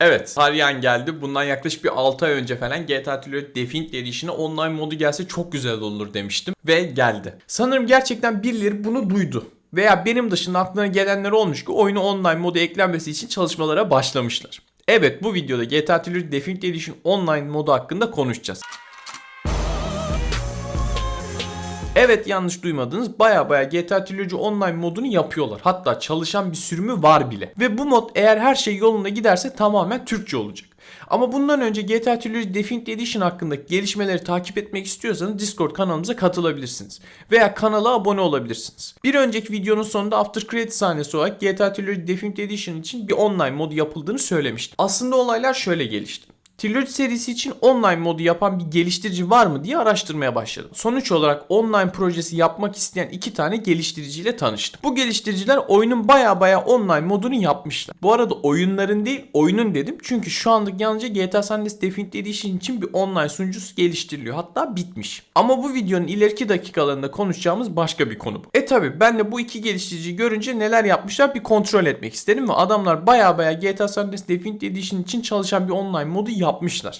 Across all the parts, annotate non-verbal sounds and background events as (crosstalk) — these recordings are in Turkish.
Evet, Taryan geldi. Bundan yaklaşık bir 6 ay önce falan GTA Trilogy Definitive Edition'a online modu gelse çok güzel olur demiştim. Ve geldi. Sanırım gerçekten birileri bunu duydu. Veya benim dışında aklına gelenler olmuş ki oyunu online modu eklenmesi için çalışmalara başlamışlar. Evet bu videoda GTA Trilogy Definitive Edition online modu hakkında konuşacağız. Evet yanlış duymadınız baya baya GTA Trilogy Online modunu yapıyorlar. Hatta çalışan bir sürümü var bile. Ve bu mod eğer her şey yolunda giderse tamamen Türkçe olacak. Ama bundan önce GTA Trilogy Definitive Edition hakkındaki gelişmeleri takip etmek istiyorsanız Discord kanalımıza katılabilirsiniz. Veya kanala abone olabilirsiniz. Bir önceki videonun sonunda After Credit sahnesi olarak GTA Trilogy Definitive Edition için bir online modu yapıldığını söylemiştim. Aslında olaylar şöyle gelişti. Trilogy serisi için online modu yapan bir geliştirici var mı diye araştırmaya başladım. Sonuç olarak online projesi yapmak isteyen iki tane geliştiriciyle tanıştım. Bu geliştiriciler oyunun baya baya online modunu yapmışlar. Bu arada oyunların değil oyunun dedim çünkü şu anlık yalnızca GTA San Andreas Definitive Edition için bir online sunucusu geliştiriliyor. Hatta bitmiş. Ama bu videonun ileriki dakikalarında konuşacağımız başka bir konu bu. E tabi ben de bu iki geliştiriciyi görünce neler yapmışlar bir kontrol etmek istedim ve adamlar baya baya GTA San Andreas Definitive Edition için çalışan bir online modu yapmışlar.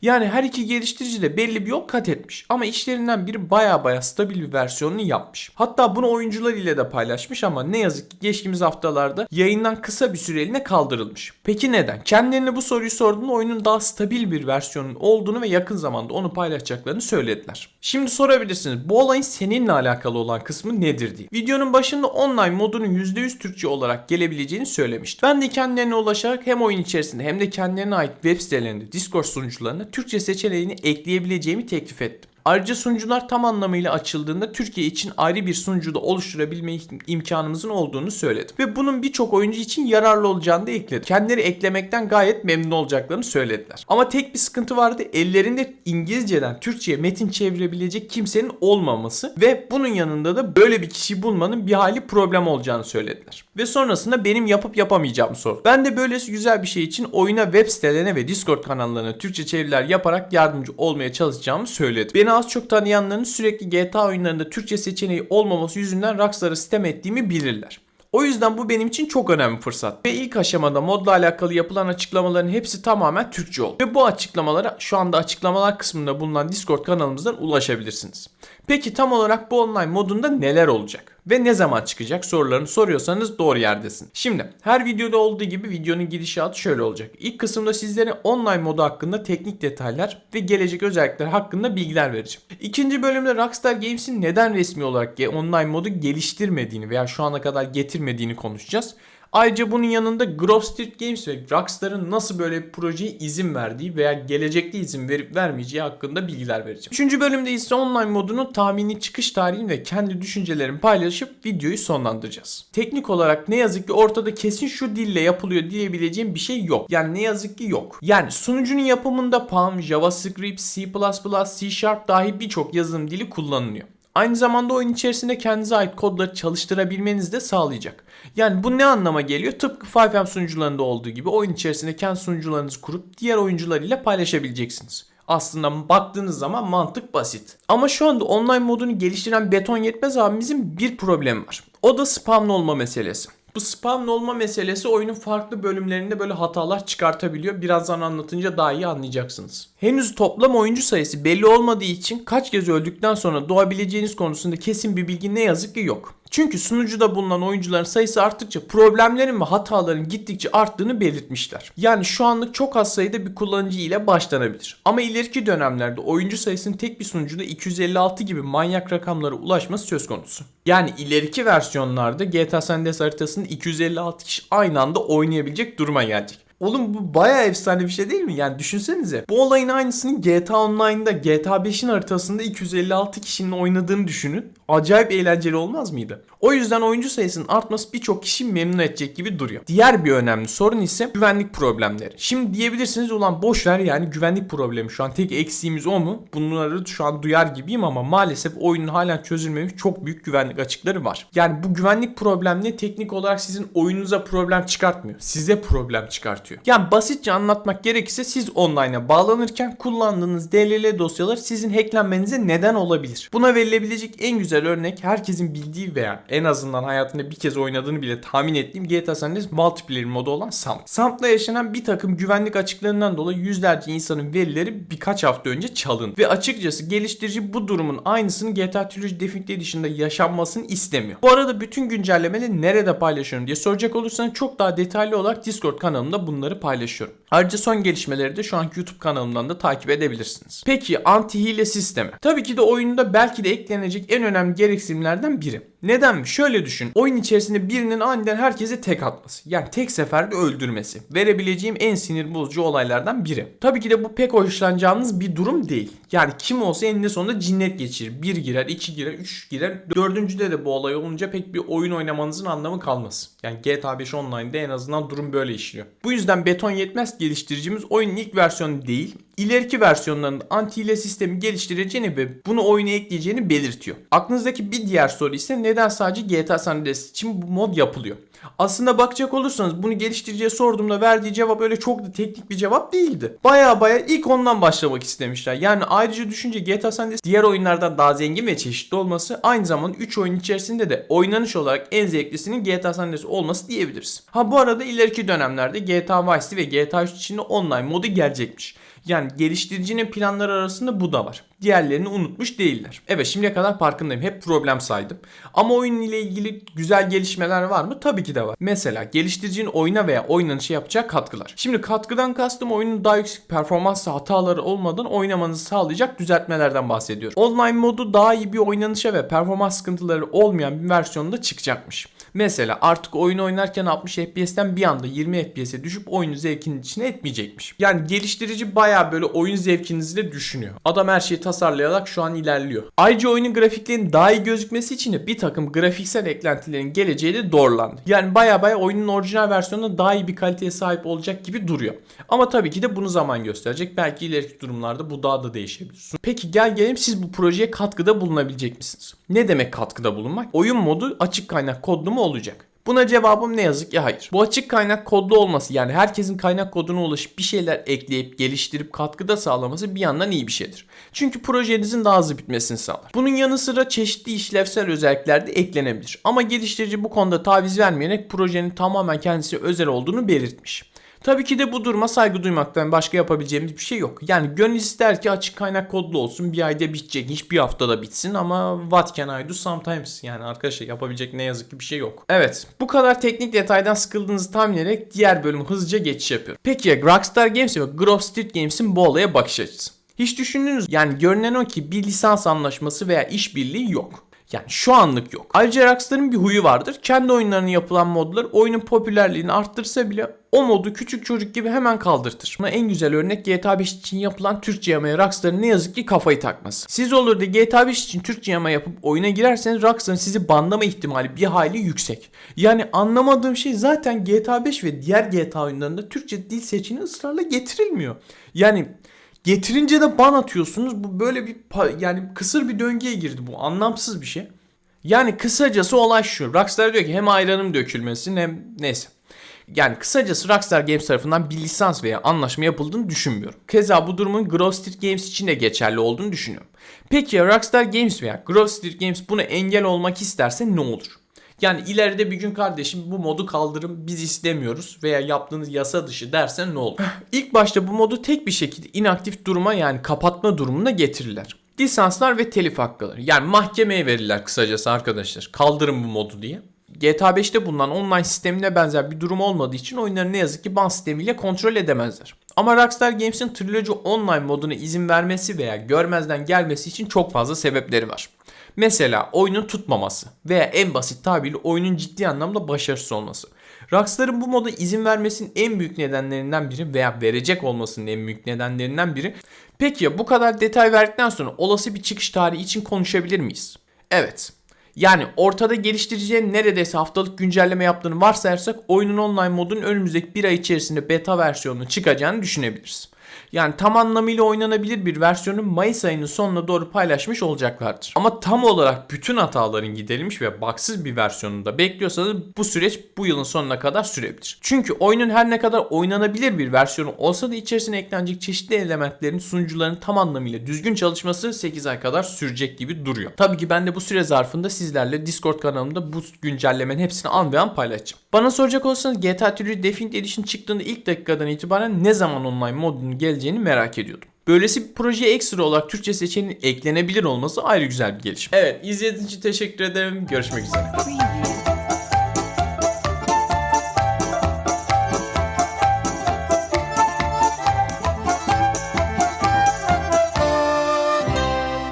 Yani her iki geliştirici de belli bir yol kat etmiş. Ama işlerinden biri baya baya stabil bir versiyonunu yapmış. Hatta bunu oyuncular ile de paylaşmış ama ne yazık ki geçtiğimiz haftalarda yayından kısa bir süreliğine kaldırılmış. Peki neden? Kendilerine bu soruyu sorduğunda oyunun daha stabil bir versiyonun olduğunu ve yakın zamanda onu paylaşacaklarını söylediler. Şimdi sorabilirsiniz bu olayın seninle alakalı olan kısmı nedir diye. Videonun başında online modunun %100 Türkçe olarak gelebileceğini söylemiştim. Ben de kendilerine ulaşarak hem oyun içerisinde hem de kendilerine ait web sitelerinde Discord sunucularına Türkçe seçeneğini ekleyebileceğimi teklif ettim. Ayrıca sunucular tam anlamıyla açıldığında Türkiye için ayrı bir sunucuda oluşturabilme im- imkanımızın olduğunu söyledim. Ve bunun birçok oyuncu için yararlı olacağını da ekledim. Kendileri eklemekten gayet memnun olacaklarını söylediler. Ama tek bir sıkıntı vardı. Ellerinde İngilizceden Türkçe'ye metin çevirebilecek kimsenin olmaması ve bunun yanında da böyle bir kişi bulmanın bir hali problem olacağını söylediler. Ve sonrasında benim yapıp yapamayacağımı sordu. Ben de böylesi güzel bir şey için oyuna web sitelerine ve Discord kanallarına Türkçe çeviriler yaparak yardımcı olmaya çalışacağımı söyledim. Beni az çok tanıyanların sürekli GTA oyunlarında Türkçe seçeneği olmaması yüzünden Rockstar'a sitem ettiğimi bilirler. O yüzden bu benim için çok önemli fırsat. Ve ilk aşamada modla alakalı yapılan açıklamaların hepsi tamamen Türkçe oldu. Ve bu açıklamalara şu anda açıklamalar kısmında bulunan Discord kanalımızdan ulaşabilirsiniz. Peki tam olarak bu online modunda neler olacak? Ve ne zaman çıkacak sorularını soruyorsanız doğru yerdesin. Şimdi her videoda olduğu gibi videonun gidişatı şöyle olacak. İlk kısımda sizlere online modu hakkında teknik detaylar ve gelecek özellikler hakkında bilgiler vereceğim. İkinci bölümde Rockstar Games'in neden resmi olarak online modu geliştirmediğini veya şu ana kadar getirmediğini konuşacağız. Ayrıca bunun yanında Grove Street Games ve Rockstar'ın nasıl böyle bir projeye izin verdiği veya gelecekte izin verip vermeyeceği hakkında bilgiler vereceğim. Üçüncü bölümde ise online modunun tahmini çıkış tarihini ve kendi düşüncelerimi paylaşıp videoyu sonlandıracağız. Teknik olarak ne yazık ki ortada kesin şu dille yapılıyor diyebileceğim bir şey yok. Yani ne yazık ki yok. Yani sunucunun yapımında Palm, JavaScript, C++, C Sharp dahi birçok yazılım dili kullanılıyor. Aynı zamanda oyun içerisinde kendinize ait kodları çalıştırabilmenizi de sağlayacak. Yani bu ne anlama geliyor? Tıpkı 5M sunucularında olduğu gibi oyun içerisinde kendi sunucularınızı kurup diğer oyuncular ile paylaşabileceksiniz. Aslında baktığınız zaman mantık basit. Ama şu anda online modunu geliştiren Beton Yetmez abimizin bir problemi var. O da spamlı olma meselesi. Bu spamlı olma meselesi oyunun farklı bölümlerinde böyle hatalar çıkartabiliyor. Birazdan anlatınca daha iyi anlayacaksınız. Henüz toplam oyuncu sayısı belli olmadığı için kaç kez öldükten sonra doğabileceğiniz konusunda kesin bir bilgi ne yazık ki yok. Çünkü sunucuda bulunan oyuncuların sayısı arttıkça problemlerin ve hataların gittikçe arttığını belirtmişler. Yani şu anlık çok az sayıda bir kullanıcı ile başlanabilir. Ama ileriki dönemlerde oyuncu sayısının tek bir sunucuda 256 gibi manyak rakamlara ulaşması söz konusu. Yani ileriki versiyonlarda GTA San Andreas haritasında 256 kişi aynı anda oynayabilecek duruma gelecek. Oğlum bu baya efsane bir şey değil mi? Yani düşünsenize. Bu olayın aynısını GTA Online'da GTA 5'in haritasında 256 kişinin oynadığını düşünün. Acayip eğlenceli olmaz mıydı? O yüzden oyuncu sayısının artması birçok kişi memnun edecek gibi duruyor. Diğer bir önemli sorun ise güvenlik problemleri. Şimdi diyebilirsiniz ulan boş yani güvenlik problemi şu an tek eksiğimiz o mu? Bunları şu an duyar gibiyim ama maalesef oyunun halen çözülmemiş çok büyük güvenlik açıkları var. Yani bu güvenlik problemleri teknik olarak sizin oyununuza problem çıkartmıyor. Size problem çıkartıyor. Yani basitçe anlatmak gerekirse siz online'a bağlanırken kullandığınız DLL dosyaları sizin hacklenmenize neden olabilir. Buna verilebilecek en güzel örnek herkesin bildiği veya en azından hayatında bir kez oynadığını bile tahmin ettiğim GTA San Andreas multiplayer modu olan SAMP. SAMP'la yaşanan bir takım güvenlik açıklarından dolayı yüzlerce insanın verileri birkaç hafta önce çalındı. Ve açıkçası geliştirici bu durumun aynısını GTA Trilogy Definitive Edition'da yaşanmasını istemiyor. Bu arada bütün güncellemeleri nerede paylaşıyorum diye soracak olursanız çok daha detaylı olarak Discord kanalımda bunları paylaşıyorum. Ayrıca son gelişmeleri de şu anki YouTube kanalımdan da takip edebilirsiniz. Peki anti hile sistemi. Tabii ki de oyunda belki de eklenecek en önemli gereksinimlerden biri. Neden mi? Şöyle düşün. Oyun içerisinde birinin aniden herkese tek atması. Yani tek seferde öldürmesi. Verebileceğim en sinir bozucu olaylardan biri. Tabii ki de bu pek hoşlanacağınız bir durum değil. Yani kim olsa eninde sonunda cinnet geçirir. Bir girer, iki girer, üç girer. Dördüncüde de bu olay olunca pek bir oyun oynamanızın anlamı kalmaz. Yani GTA 5 Online'da en azından durum böyle işliyor. Bu yüzden beton yetmez geliştiricimiz oyunun ilk versiyonu değil, ileriki versiyonlarında anti hile sistemi geliştireceğini ve bunu oyuna ekleyeceğini belirtiyor. Aklınızdaki bir diğer soru ise neden sadece GTA San Andreas için bu mod yapılıyor? Aslında bakacak olursanız bunu geliştiriciye sorduğumda verdiği cevap öyle çok da teknik bir cevap değildi. Baya baya ilk ondan başlamak istemişler. Yani ayrıca düşünce GTA San Andreas diğer oyunlardan daha zengin ve çeşitli olması aynı zamanda 3 oyun içerisinde de oynanış olarak en zevklisinin GTA San Andreas olması diyebiliriz. Ha bu arada ileriki dönemlerde GTA Vice City ve GTA 3 için online modu gelecekmiş. Yani geliştiricinin planları arasında bu da var. Diğerlerini unutmuş değiller. Evet şimdiye kadar farkındayım. Hep problem saydım. Ama oyun ile ilgili güzel gelişmeler var mı? Tabii ki de var. Mesela geliştiricinin oyuna veya oynanışa yapacağı katkılar. Şimdi katkıdan kastım oyunun daha yüksek performans hataları olmadan oynamanızı sağlayacak düzeltmelerden bahsediyorum. Online modu daha iyi bir oynanışa ve performans sıkıntıları olmayan bir versiyonda çıkacakmış. Mesela artık oyun oynarken 60 FPS'ten bir anda 20 FPS'e düşüp oyunu zevkinin içine etmeyecekmiş. Yani geliştirici baya böyle oyun zevkinizi de düşünüyor. Adam her şeyi tasarlayarak şu an ilerliyor. Ayrıca oyunun grafiklerinin daha iyi gözükmesi için de bir takım grafiksel eklentilerin geleceği de doğrulandı. Yani baya baya oyunun orijinal versiyonunda daha iyi bir kaliteye sahip olacak gibi duruyor. Ama tabii ki de bunu zaman gösterecek. Belki ileriki durumlarda bu daha da değişebilir. Peki gel gelelim siz bu projeye katkıda bulunabilecek misiniz? Ne demek katkıda bulunmak? Oyun modu açık kaynak kodlu mu olacak? Buna cevabım ne yazık ki hayır. Bu açık kaynak kodlu olması yani herkesin kaynak koduna ulaşıp bir şeyler ekleyip geliştirip katkıda sağlaması bir yandan iyi bir şeydir. Çünkü projenizin daha hızlı bitmesini sağlar. Bunun yanı sıra çeşitli işlevsel özellikler de eklenebilir. Ama geliştirici bu konuda taviz vermeyerek projenin tamamen kendisi özel olduğunu belirtmiş. Tabii ki de bu duruma saygı duymaktan başka yapabileceğimiz bir şey yok. Yani gönül ister ki açık kaynak kodlu olsun bir ayda bitecek iş bir haftada bitsin ama what can I do sometimes yani arkadaşlar yapabilecek ne yazık ki bir şey yok. Evet bu kadar teknik detaydan sıkıldığınızı tahmin ederek diğer bölümü hızlıca geçiş yapıyorum. Peki ya Rockstar Games ve Grove Street Games'in bu olaya bakış açısı? Hiç düşündünüz yani görünen o ki bir lisans anlaşması veya işbirliği yok. Yani şu anlık yok. Ayrıca Rockstar'ın bir huyu vardır. Kendi oyunlarının yapılan modlar oyunun popülerliğini arttırsa bile o modu küçük çocuk gibi hemen kaldırtır. Buna en güzel örnek GTA 5 için yapılan Türkçe yamaya Rockstar'ın ne yazık ki kafayı takması. Siz olur da GTA 5 için Türkçe yama yapıp oyuna girerseniz Rockstar'ın sizi banlama ihtimali bir hayli yüksek. Yani anlamadığım şey zaten GTA 5 ve diğer GTA oyunlarında Türkçe dil seçeneği ısrarla getirilmiyor. Yani Getirince de ban atıyorsunuz. Bu böyle bir yani kısır bir döngüye girdi bu. Anlamsız bir şey. Yani kısacası olay şu. Rockstar diyor ki hem ayranım dökülmesin hem neyse. Yani kısacası Rockstar Games tarafından bir lisans veya anlaşma yapıldığını düşünmüyorum. Keza bu durumun Grove Street Games için de geçerli olduğunu düşünüyorum. Peki ya Rockstar Games veya Grove Street Games buna engel olmak isterse ne olur? Yani ileride bir gün kardeşim bu modu kaldırın biz istemiyoruz veya yaptığınız yasa dışı dersen ne olur? (laughs) İlk başta bu modu tek bir şekilde inaktif duruma yani kapatma durumuna getirirler. Lisanslar ve telif hakları yani mahkemeye verirler kısacası arkadaşlar kaldırın bu modu diye. GTA 5'te bulunan online sistemine benzer bir durum olmadığı için oyunları ne yazık ki ban sistemiyle kontrol edemezler. Ama Rockstar Games'in Trilogy Online moduna izin vermesi veya görmezden gelmesi için çok fazla sebepleri var. Mesela oyunun tutmaması veya en basit tabirle oyunun ciddi anlamda başarısız olması. Rockstar'ın bu moda izin vermesinin en büyük nedenlerinden biri veya verecek olmasının en büyük nedenlerinden biri. Peki ya bu kadar detay verdikten sonra olası bir çıkış tarihi için konuşabilir miyiz? Evet. Yani ortada geliştiricilerin neredeyse haftalık güncelleme yaptığını varsayarsak oyunun online modunun önümüzdeki bir ay içerisinde beta versiyonunun çıkacağını düşünebiliriz. Yani tam anlamıyla oynanabilir bir versiyonu Mayıs ayının sonuna doğru paylaşmış olacaklardır. Ama tam olarak bütün hataların giderilmiş ve baksız bir versiyonunda bekliyorsanız bu süreç bu yılın sonuna kadar sürebilir. Çünkü oyunun her ne kadar oynanabilir bir versiyonu olsa da içerisine eklenecek çeşitli elementlerin sunucuların tam anlamıyla düzgün çalışması 8 ay kadar sürecek gibi duruyor. Tabii ki ben de bu süre zarfında siz sizlerle Discord kanalımda bu güncellemenin hepsini an ve an paylaşacağım. Bana soracak olursanız GTA Trilogy Definitive Edition çıktığında ilk dakikadan itibaren ne zaman online geleceğini merak ediyordum. Böylesi bir projeye ekstra olarak Türkçe seçeneğinin eklenebilir olması ayrı güzel bir gelişme. Evet izlediğiniz için teşekkür ederim. Görüşmek üzere.